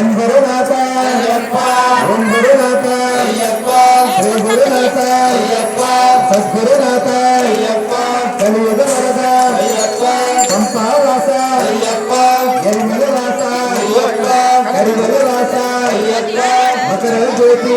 ஓம் குருநாதா ஐயப்பா. ஓம் குருநாதா ஐயப்பா. ஸ்ரீ குருநாதா ஐயப்பா. சத்குருநாதா ஐயப்பா. கலியுக வரதா ஐயப்பா. ஜோதி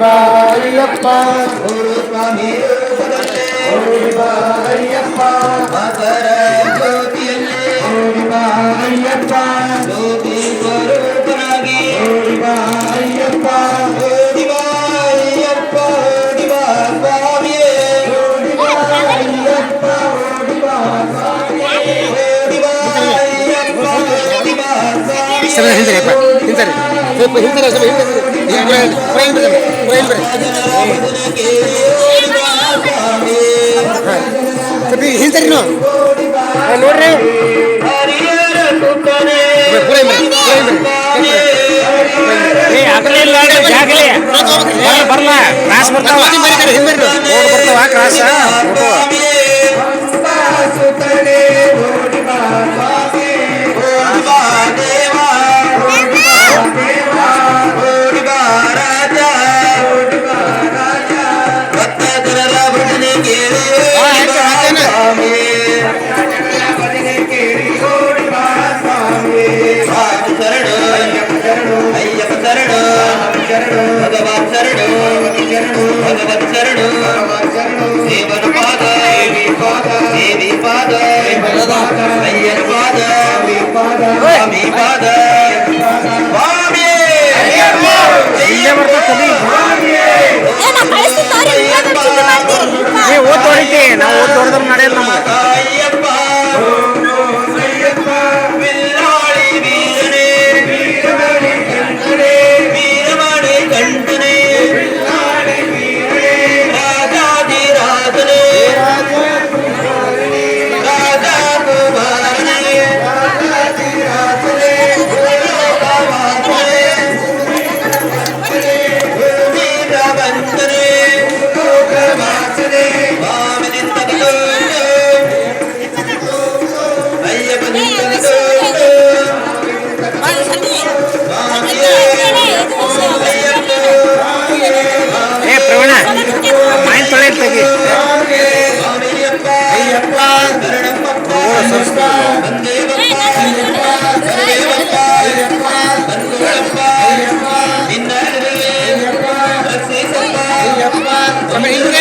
பாரியப்பா ஒரு சுவாமி ஒரு பாரியப்பா மகர ஜோதியல்லே ஒரு பாரியப்பா ஜோதி ஸ்வரூபனாகி ஒரு பாரியப்பா சரி ஹிந்தரே ஹிந்தரே ஹிந்தரே ஹிந்தரே ಹಿಂಸರಿನು ನೋಡ್ರಿ ಅದ್ರಲಿಲ್ಲ ಜಾಗಲಿ ಬರಲ್ಲ ಕ್ರಾಸ್ ಬರ್ತಾವ ಹಿಂಬರಿ ನೋಡ್ ಬರ್ತಾವ ಕ್ರಾಸ್ ಓದ್ ಹೊಡಿತಿ ನಾವು ಓದ್ ಹೊಡೆದ್ರ ನಡೆಯಲ್ಲ ನಮ್ಗೆ I mean,